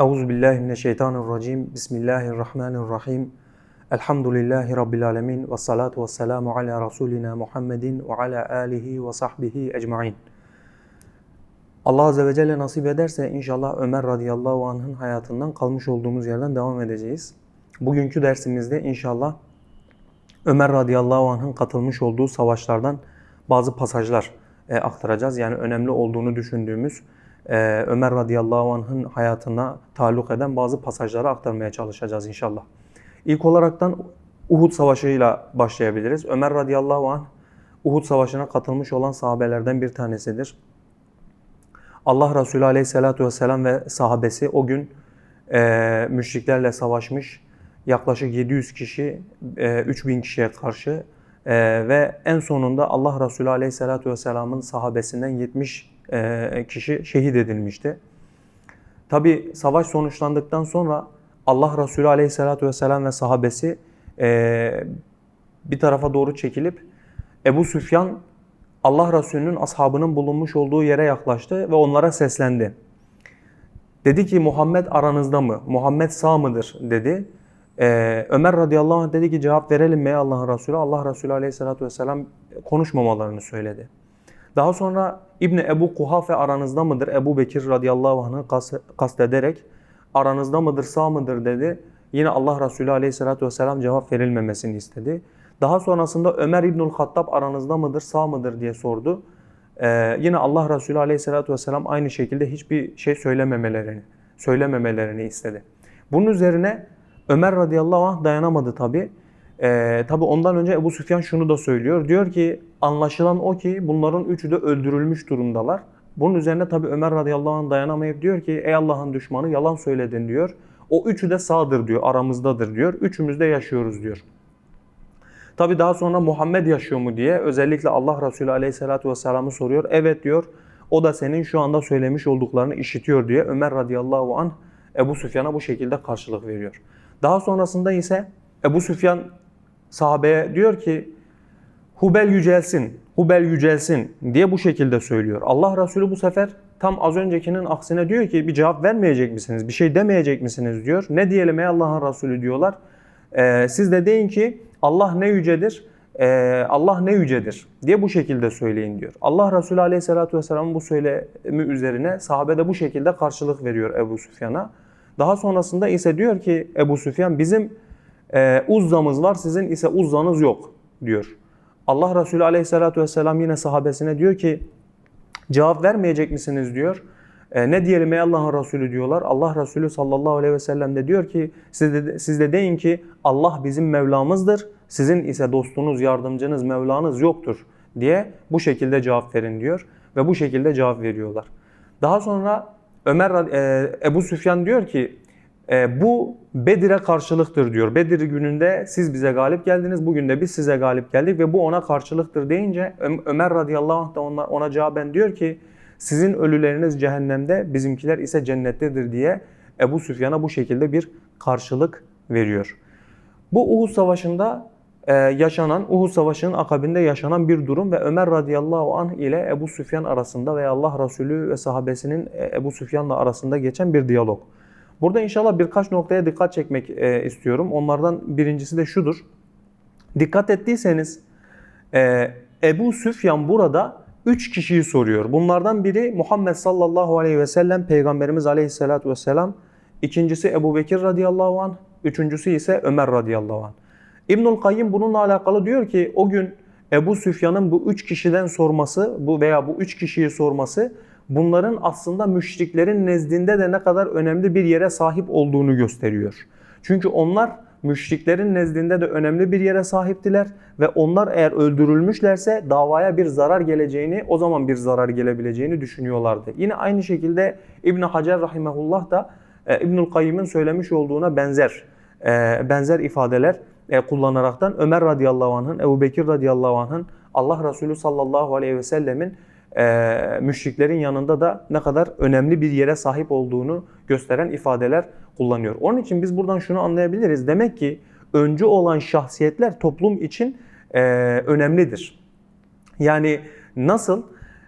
Euzu billahi mineşşeytanirracim. Bismillahirrahmanirrahim. Elhamdülillahi rabbil alamin ve salatu vesselamu ala rasulina Muhammedin ve ala alihi ve sahbihi ecmaîn. Allah azze ve celle nasip ederse inşallah Ömer radıyallahu anh'ın hayatından kalmış olduğumuz yerden devam edeceğiz. Bugünkü dersimizde inşallah Ömer radıyallahu anh'ın katılmış olduğu savaşlardan bazı pasajlar e, aktaracağız. Yani önemli olduğunu düşündüğümüz e, Ömer radıyallahu anh'ın hayatına taluk eden bazı pasajları aktarmaya çalışacağız inşallah. İlk olaraktan Uhud Savaşı'yla başlayabiliriz. Ömer radıyallahu anh Uhud Savaşı'na katılmış olan sahabelerden bir tanesidir. Allah Resulü aleyhissalatu vesselam ve sahabesi o gün e, müşriklerle savaşmış. Yaklaşık 700 kişi e, 3000 kişiye karşı e, ve en sonunda Allah Resulü aleyhissalatu vesselamın sahabesinden 70 e, kişi şehit edilmişti. Tabi savaş sonuçlandıktan sonra Allah Resulü aleyhissalatu vesselam ve sahabesi e, bir tarafa doğru çekilip Ebu Süfyan Allah Resulü'nün ashabının bulunmuş olduğu yere yaklaştı ve onlara seslendi. Dedi ki Muhammed aranızda mı? Muhammed sağ mıdır? dedi. Ee, Ömer radıyallahu anh dedi ki cevap verelim mi Allah'ın Resulü? Allah Resulü aleyhissalatü vesselam konuşmamalarını söyledi. Daha sonra İbni Ebu Kuhafe aranızda mıdır? Ebu Bekir radıyallahu anh'ı kastederek aranızda mıdır sağ mıdır dedi. Yine Allah Resulü aleyhissalatü vesselam cevap verilmemesini istedi. Daha sonrasında Ömer İbnül Hattab aranızda mıdır sağ mıdır diye sordu. Ee, yine Allah Resulü aleyhissalatü vesselam aynı şekilde hiçbir şey söylememelerini, söylememelerini istedi. Bunun üzerine Ömer radıyallahu anh dayanamadı tabi. Ee, tabi ondan önce Ebu Süfyan şunu da söylüyor. Diyor ki anlaşılan o ki bunların üçü de öldürülmüş durumdalar. Bunun üzerine tabi Ömer radıyallahu anh dayanamayıp diyor ki ey Allah'ın düşmanı yalan söyledin diyor. O üçü de sağdır diyor aramızdadır diyor. Üçümüz de yaşıyoruz diyor. Tabi daha sonra Muhammed yaşıyor mu diye özellikle Allah Resulü aleyhissalatü vesselam'ı soruyor. Evet diyor o da senin şu anda söylemiş olduklarını işitiyor diye Ömer radıyallahu anh Ebu Süfyan'a bu şekilde karşılık veriyor. Daha sonrasında ise Ebu Süfyan sahabeye diyor ki Hubel yücelsin, Hubel yücelsin diye bu şekilde söylüyor. Allah Resulü bu sefer tam az öncekinin aksine diyor ki bir cevap vermeyecek misiniz, bir şey demeyecek misiniz diyor. Ne diyelim ey Allah'ın Resulü diyorlar. Ee, siz de deyin ki Allah ne yücedir, ee, Allah ne yücedir diye bu şekilde söyleyin diyor. Allah Resulü Aleyhisselatü Vesselam'ın bu söylemi üzerine sahabe de bu şekilde karşılık veriyor Ebu Süfyan'a. Daha sonrasında ise diyor ki Ebu Süfyan bizim e, uzzamız var sizin ise uzzanız yok diyor. Allah Resulü aleyhissalatü vesselam yine sahabesine diyor ki cevap vermeyecek misiniz diyor. E, ne diyelim ey Allah'ın Resulü diyorlar. Allah Resulü sallallahu aleyhi ve sellem de diyor ki siz de, siz de deyin ki Allah bizim Mevlamızdır. Sizin ise dostunuz, yardımcınız, Mevlanız yoktur diye bu şekilde cevap verin diyor. Ve bu şekilde cevap veriyorlar. Daha sonra Ömer e, Ebu Süfyan diyor ki e, bu Bedir'e karşılıktır diyor. Bedir gününde siz bize galip geldiniz, bugün de biz size galip geldik ve bu ona karşılıktır deyince Ömer radıyallahu anh da ona, ona cevaben diyor ki sizin ölüleriniz cehennemde, bizimkiler ise cennettedir diye Ebu Süfyan'a bu şekilde bir karşılık veriyor. Bu Uhud Savaşı'nda e, yaşanan, Uhud Savaşı'nın akabinde yaşanan bir durum ve Ömer radıyallahu anh ile Ebu Süfyan arasında veya Allah Resulü ve sahabesinin Ebu Süfyan'la arasında geçen bir diyalog. Burada inşallah birkaç noktaya dikkat çekmek e, istiyorum. Onlardan birincisi de şudur. Dikkat ettiyseniz e, Ebu Süfyan burada üç kişiyi soruyor. Bunlardan biri Muhammed sallallahu aleyhi ve sellem, Peygamberimiz aleyhissalatu vesselam. İkincisi Ebu Bekir radıyallahu anh. Üçüncüsü ise Ömer radıyallahu anh. İbnül Kayyim bununla alakalı diyor ki o gün Ebu Süfyan'ın bu üç kişiden sorması bu veya bu üç kişiyi sorması bunların aslında müşriklerin nezdinde de ne kadar önemli bir yere sahip olduğunu gösteriyor. Çünkü onlar müşriklerin nezdinde de önemli bir yere sahiptiler ve onlar eğer öldürülmüşlerse davaya bir zarar geleceğini, o zaman bir zarar gelebileceğini düşünüyorlardı. Yine aynı şekilde İbn Hacer rahimehullah da e, İbnül Kayyim'in söylemiş olduğuna benzer e, benzer ifadeler e, kullanaraktan Ömer radıyallahu anh'ın, Ebu Bekir radıyallahu anh'ın, Allah Resulü sallallahu aleyhi ve sellemin e, müşriklerin yanında da ne kadar önemli bir yere sahip olduğunu gösteren ifadeler kullanıyor. Onun için biz buradan şunu anlayabiliriz. Demek ki öncü olan şahsiyetler toplum için e, önemlidir. Yani nasıl?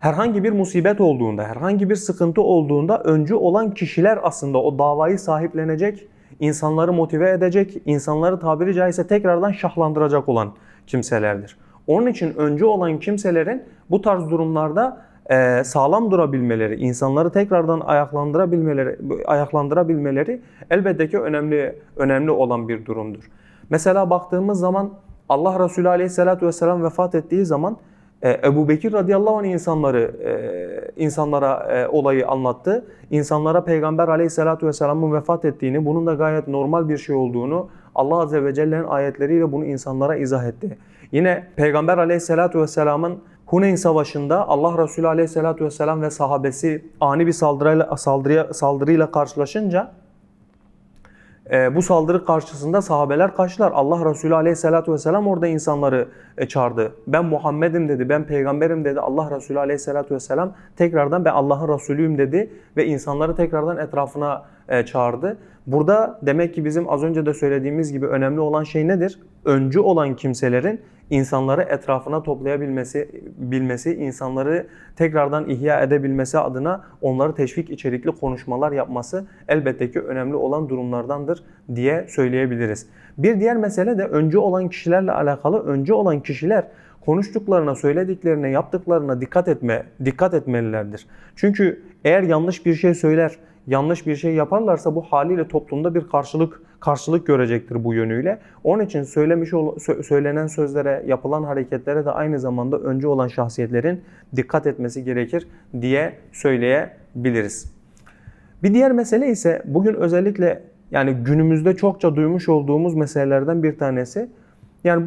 herhangi bir musibet olduğunda, herhangi bir sıkıntı olduğunda öncü olan kişiler aslında o davayı sahiplenecek, insanları motive edecek, insanları tabiri caizse tekrardan şahlandıracak olan kimselerdir. Onun için öncü olan kimselerin bu tarz durumlarda e, sağlam durabilmeleri, insanları tekrardan ayaklandırabilmeleri, ayaklandırabilmeleri elbette ki önemli önemli olan bir durumdur. Mesela baktığımız zaman Allah Resulü Aleyhisselatü Vesselam vefat ettiği zaman e, Ebu Bekir radıyallahu anh insanları e, insanlara e, olayı anlattı. İnsanlara Peygamber aleyhissalatu vesselamın vefat ettiğini, bunun da gayet normal bir şey olduğunu Allah azze ve celle'nin ayetleriyle bunu insanlara izah etti. Yine Peygamber aleyhissalatu vesselamın Huneyn Savaşı'nda Allah Resulü aleyhissalatu vesselam ve sahabesi ani bir saldırıyla, saldırıya, saldırıyla karşılaşınca e, bu saldırı karşısında sahabeler kaçtılar. Allah Resulü Aleyhisselatü Vesselam orada insanları e, çağırdı. Ben Muhammed'im dedi, ben peygamberim dedi. Allah Resulü Aleyhisselatü Vesselam tekrardan ben Allah'ın Resulüyüm dedi ve insanları tekrardan etrafına e, çağırdı. Burada demek ki bizim az önce de söylediğimiz gibi önemli olan şey nedir? Öncü olan kimselerin insanları etrafına toplayabilmesi, bilmesi, insanları tekrardan ihya edebilmesi adına onları teşvik içerikli konuşmalar yapması elbette ki önemli olan durumlardandır diye söyleyebiliriz. Bir diğer mesele de öncü olan kişilerle alakalı. Öncü olan kişiler konuştuklarına, söylediklerine, yaptıklarına dikkat etme, dikkat etmelilerdir. Çünkü eğer yanlış bir şey söyler, yanlış bir şey yaparlarsa bu haliyle toplumda bir karşılık karşılık görecektir bu yönüyle. Onun için söylemiş söylenen sözlere, yapılan hareketlere de aynı zamanda önce olan şahsiyetlerin dikkat etmesi gerekir diye söyleyebiliriz. Bir diğer mesele ise bugün özellikle yani günümüzde çokça duymuş olduğumuz meselelerden bir tanesi. Yani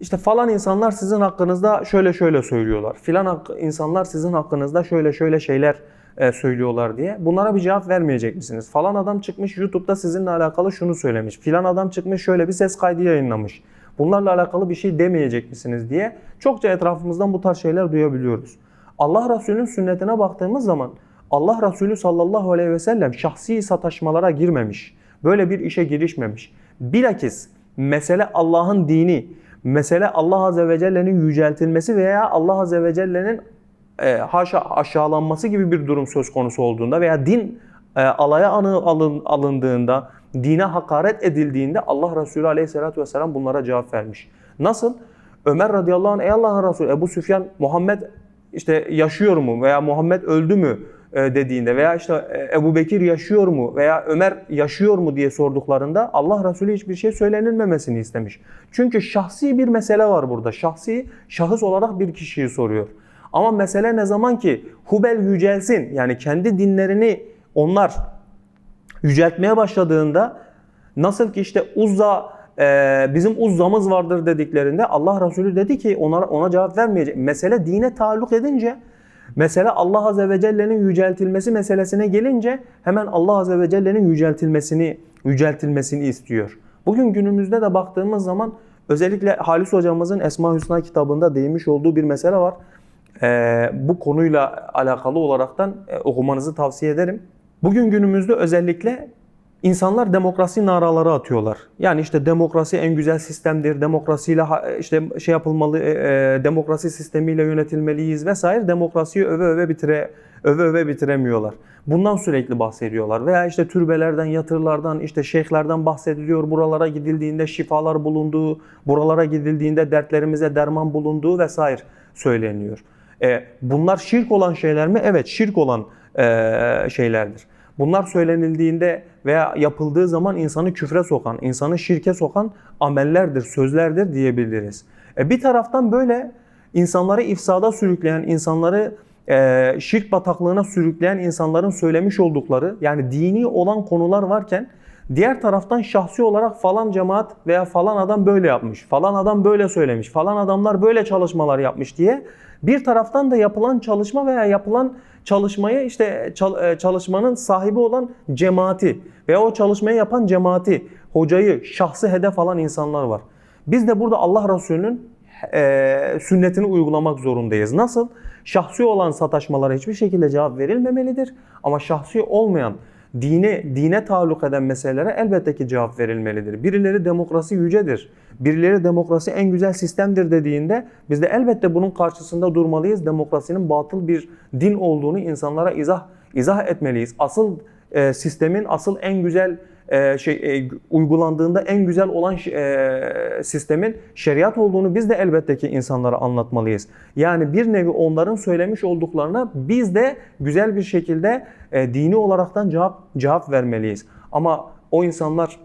işte falan insanlar sizin hakkınızda şöyle şöyle söylüyorlar. Filan insanlar sizin hakkınızda şöyle şöyle şeyler e, söylüyorlar diye. Bunlara bir cevap vermeyecek misiniz? Falan adam çıkmış YouTube'da sizinle alakalı şunu söylemiş. Filan adam çıkmış şöyle bir ses kaydı yayınlamış. Bunlarla alakalı bir şey demeyecek misiniz diye çokça etrafımızdan bu tarz şeyler duyabiliyoruz. Allah Resulü'nün sünnetine baktığımız zaman Allah Resulü sallallahu aleyhi ve sellem şahsi sataşmalara girmemiş. Böyle bir işe girişmemiş. Bilakis mesele Allah'ın dini, mesele Allah Azze ve Celle'nin yüceltilmesi veya Allah Azze ve Celle'nin e, haşa aşağılanması gibi bir durum söz konusu olduğunda veya din e, alaya anı alın, alındığında, dine hakaret edildiğinde Allah Resulü Aleyhisselatü vesselam bunlara cevap vermiş. Nasıl? Ömer radıyallahu anh ey Allah'ın Resulü Ebu Süfyan Muhammed işte yaşıyor mu veya Muhammed öldü mü e, dediğinde veya işte e, Ebu Bekir yaşıyor mu veya Ömer yaşıyor mu diye sorduklarında Allah Resulü hiçbir şey söylenilmemesini istemiş. Çünkü şahsi bir mesele var burada. Şahsi şahıs olarak bir kişiyi soruyor. Ama mesele ne zaman ki Hubel yücelsin yani kendi dinlerini onlar yüceltmeye başladığında nasıl ki işte Uzza e, bizim Uzza'mız vardır dediklerinde Allah Resulü dedi ki ona, ona cevap vermeyecek. Mesele dine taalluk edince Mesele Allah Azze ve Celle'nin yüceltilmesi meselesine gelince hemen Allah Azze ve Celle'nin yüceltilmesini yüceltilmesini istiyor. Bugün günümüzde de baktığımız zaman özellikle Halis hocamızın Esma Hüsna kitabında değinmiş olduğu bir mesele var e, bu konuyla alakalı olaraktan e, okumanızı tavsiye ederim. Bugün günümüzde özellikle insanlar demokrasi naraları atıyorlar. Yani işte demokrasi en güzel sistemdir, demokrasiyle işte şey yapılmalı, e, e, demokrasi sistemiyle yönetilmeliyiz vesaire. Demokrasiyi öve öve bitire öve öve bitiremiyorlar. Bundan sürekli bahsediyorlar. Veya işte türbelerden, yatırlardan, işte şeyhlerden bahsediliyor. Buralara gidildiğinde şifalar bulunduğu, buralara gidildiğinde dertlerimize derman bulunduğu vesaire söyleniyor. E, bunlar şirk olan şeyler mi? Evet şirk olan e, şeylerdir. Bunlar söylenildiğinde veya yapıldığı zaman insanı küfre sokan, insanı şirke sokan amellerdir, sözlerdir diyebiliriz. E, bir taraftan böyle insanları ifsada sürükleyen, insanları e, şirk bataklığına sürükleyen insanların söylemiş oldukları yani dini olan konular varken diğer taraftan şahsi olarak falan cemaat veya falan adam böyle yapmış, falan adam böyle söylemiş, falan adamlar böyle çalışmalar yapmış diye bir taraftan da yapılan çalışma veya yapılan çalışmayı işte e, çalışmanın sahibi olan cemaati veya o çalışmayı yapan cemaati, hocayı, şahsı hedef alan insanlar var. Biz de burada Allah Resulü'nün e, sünnetini uygulamak zorundayız. Nasıl? Şahsi olan sataşmalara hiçbir şekilde cevap verilmemelidir. Ama şahsi olmayan dine dine taalluk eden meselelere elbette ki cevap verilmelidir. Birileri demokrasi yücedir. Birileri demokrasi en güzel sistemdir dediğinde biz de elbette bunun karşısında durmalıyız. Demokrasinin batıl bir din olduğunu insanlara izah izah etmeliyiz. Asıl e, sistemin asıl en güzel e, şey e, uygulandığında en güzel olan e, sistemin şeriat olduğunu biz de elbette ki insanlara anlatmalıyız. Yani bir nevi onların söylemiş olduklarına biz de güzel bir şekilde dini olaraktan cevap cevap vermeliyiz. Ama o insanlar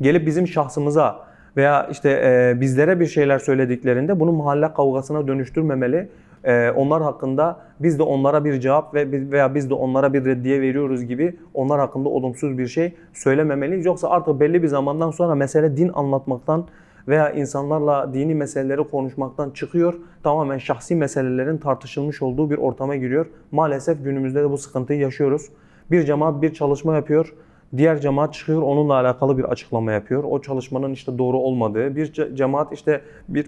gelip bizim şahsımıza veya işte bizlere bir şeyler söylediklerinde bunu mahalle kavgasına dönüştürmemeli. E, onlar hakkında biz de onlara bir cevap ve veya biz de onlara bir reddiye veriyoruz gibi onlar hakkında olumsuz bir şey söylememeliyiz. Yoksa artık belli bir zamandan sonra mesele din anlatmaktan veya insanlarla dini meseleleri konuşmaktan çıkıyor. Tamamen şahsi meselelerin tartışılmış olduğu bir ortama giriyor. Maalesef günümüzde de bu sıkıntıyı yaşıyoruz. Bir cemaat bir çalışma yapıyor. Diğer cemaat çıkıyor onunla alakalı bir açıklama yapıyor. O çalışmanın işte doğru olmadığı, bir cemaat işte bir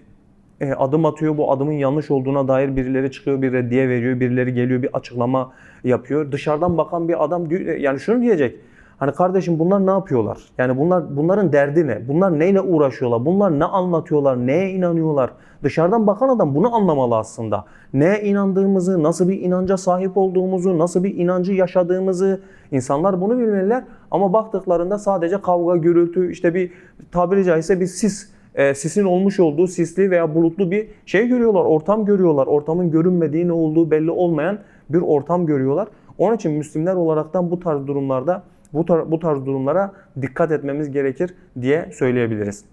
e, adım atıyor. Bu adımın yanlış olduğuna dair birileri çıkıyor bir reddiye veriyor. Birileri geliyor bir açıklama yapıyor. Dışarıdan bakan bir adam diyor, yani şunu diyecek. Hani kardeşim bunlar ne yapıyorlar? Yani bunlar bunların derdi ne? Bunlar neyle uğraşıyorlar? Bunlar ne anlatıyorlar? Neye inanıyorlar? Dışarıdan bakan adam bunu anlamalı aslında. Neye inandığımızı, nasıl bir inanca sahip olduğumuzu, nasıl bir inancı yaşadığımızı insanlar bunu bilmeliler. Ama baktıklarında sadece kavga, gürültü, işte bir tabiri caizse bir sis e, sisin olmuş olduğu sisli veya bulutlu bir şey görüyorlar, ortam görüyorlar. Ortamın görünmediği ne olduğu belli olmayan bir ortam görüyorlar. Onun için Müslümanlar olaraktan bu tarz durumlarda bu, tar bu tarz durumlara dikkat etmemiz gerekir diye söyleyebiliriz.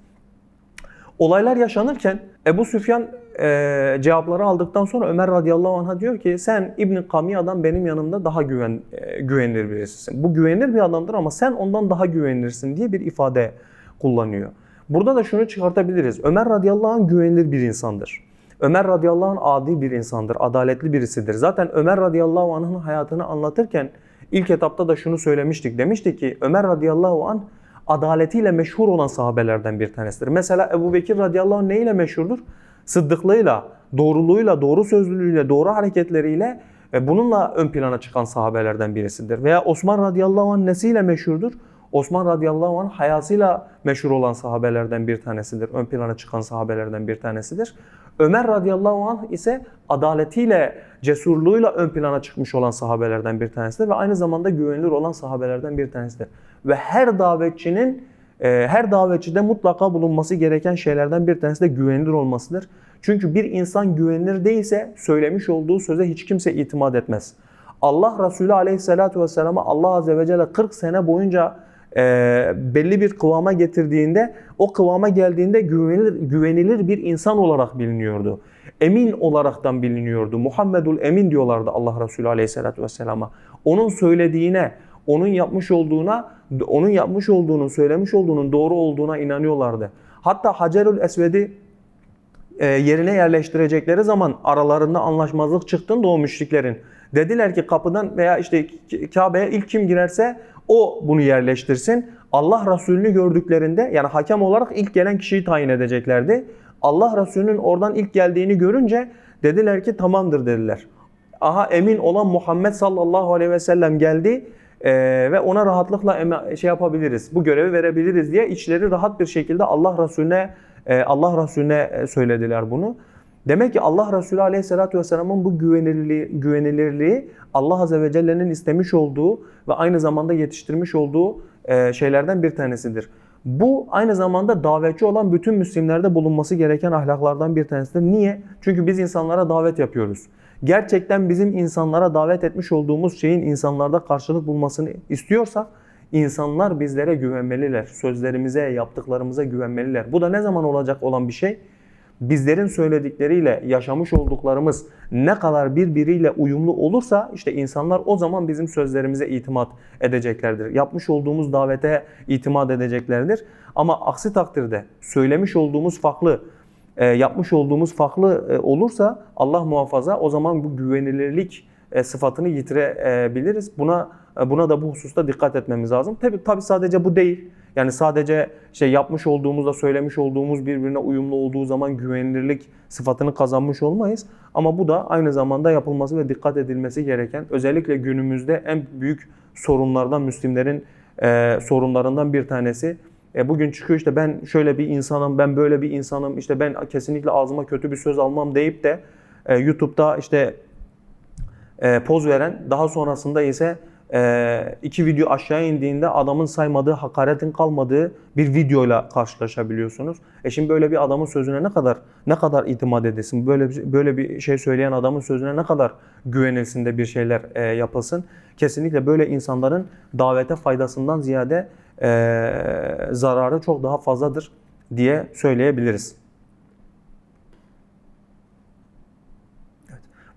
Olaylar yaşanırken Ebu Süfyan e, cevapları aldıktan sonra Ömer radıyallahu anh'a diyor ki sen İbn Kamiya'dan benim yanımda daha güven, e, güvenilir birisisin. Bu güvenilir bir adamdır ama sen ondan daha güvenilirsin diye bir ifade kullanıyor. Burada da şunu çıkartabiliriz. Ömer radıyallahu anh güvenilir bir insandır. Ömer radıyallahu anh adi bir insandır, adaletli birisidir. Zaten Ömer radıyallahu anh'ın hayatını anlatırken ilk etapta da şunu söylemiştik. Demiştik ki Ömer radıyallahu anh adaletiyle meşhur olan sahabelerden bir tanesidir. Mesela Ebu Bekir radıyallahu anh neyle meşhurdur? Sıddıklığıyla, doğruluğuyla, doğru sözlülüğüyle, doğru hareketleriyle ve bununla ön plana çıkan sahabelerden birisidir. Veya Osman radıyallahu anh nesiyle meşhurdur? Osman radıyallahu anh hayasıyla meşhur olan sahabelerden bir tanesidir. Ön plana çıkan sahabelerden bir tanesidir. Ömer radıyallahu anh ise adaletiyle, cesurluğuyla ön plana çıkmış olan sahabelerden bir tanesidir ve aynı zamanda güvenilir olan sahabelerden bir tanesidir. Ve her davetçinin e, her davetçide mutlaka bulunması gereken şeylerden bir tanesi de güvenilir olmasıdır. Çünkü bir insan güvenilir değilse söylemiş olduğu söze hiç kimse itimat etmez. Allah Resulü aleyhissalatu vesselam'a Allah azze ve celle 40 sene boyunca e, belli bir kıvama getirdiğinde o kıvama geldiğinde güvenilir, güvenilir bir insan olarak biliniyordu. Emin olaraktan biliniyordu. Muhammedul Emin diyorlardı Allah Resulü Aleyhisselatü Vesselam'a. Onun söylediğine, onun yapmış olduğuna, onun yapmış olduğunun, söylemiş olduğunun doğru olduğuna inanıyorlardı. Hatta Hacerül Esved'i e, yerine yerleştirecekleri zaman aralarında anlaşmazlık çıktığında o müşriklerin dediler ki kapıdan veya işte Kabe'ye ilk kim girerse o bunu yerleştirsin. Allah Resulü'nü gördüklerinde yani hakem olarak ilk gelen kişiyi tayin edeceklerdi. Allah Resulü'nün oradan ilk geldiğini görünce dediler ki tamamdır dediler. Aha emin olan Muhammed sallallahu aleyhi ve sellem geldi ee, ve ona rahatlıkla şey yapabiliriz, bu görevi verebiliriz diye içleri rahat bir şekilde Allah Resulüne Allah Resulüne söylediler bunu. Demek ki Allah Resulü Aleyhisselatü Vesselam'ın bu güvenilirliği, güvenilirliği Allah Azze ve Celle'nin istemiş olduğu ve aynı zamanda yetiştirmiş olduğu e, şeylerden bir tanesidir. Bu aynı zamanda davetçi olan bütün Müslimlerde bulunması gereken ahlaklardan bir tanesidir. Niye? Çünkü biz insanlara davet yapıyoruz. Gerçekten bizim insanlara davet etmiş olduğumuz şeyin insanlarda karşılık bulmasını istiyorsak insanlar bizlere güvenmeliler. Sözlerimize, yaptıklarımıza güvenmeliler. Bu da ne zaman olacak olan bir şey? Bizlerin söyledikleriyle yaşamış olduklarımız ne kadar birbiriyle uyumlu olursa işte insanlar o zaman bizim sözlerimize itimat edeceklerdir. Yapmış olduğumuz davete itimat edeceklerdir. Ama aksi takdirde söylemiş olduğumuz farklı, e, yapmış olduğumuz farklı e, olursa Allah muhafaza o zaman bu güvenilirlik e, sıfatını yitirebiliriz. Buna buna da bu hususta dikkat etmemiz lazım. Tabi tabi sadece bu değil. Yani sadece şey yapmış olduğumuzda söylemiş olduğumuz birbirine uyumlu olduğu zaman güvenilirlik sıfatını kazanmış olmayız. Ama bu da aynı zamanda yapılması ve dikkat edilmesi gereken özellikle günümüzde en büyük sorunlardan, Müslimlerin e, sorunlarından bir tanesi. E, bugün çıkıyor işte ben şöyle bir insanım, ben böyle bir insanım, işte ben kesinlikle ağzıma kötü bir söz almam deyip de e, YouTube'da işte e, poz veren, daha sonrasında ise e, iki video aşağı indiğinde adamın saymadığı, hakaretin kalmadığı bir videoyla karşılaşabiliyorsunuz. E şimdi böyle bir adamın sözüne ne kadar ne kadar itimat edesin? Böyle böyle bir şey söyleyen adamın sözüne ne kadar güvenilsin de bir şeyler e, yapılsın? Kesinlikle böyle insanların davete faydasından ziyade e, zararı çok daha fazladır diye söyleyebiliriz.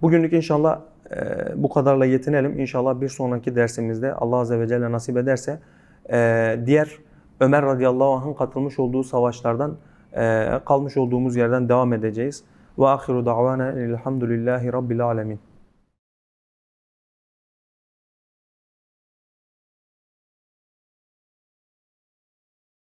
Bugünlük inşallah e, bu kadarla yetinelim. İnşallah bir sonraki dersimizde Allah Azze ve Celle nasip ederse e, diğer Ömer radıyallahu anh'ın katılmış olduğu savaşlardan e, kalmış olduğumuz yerden devam edeceğiz. Ve ahiru da'vana elhamdülillahi rabbil alemin.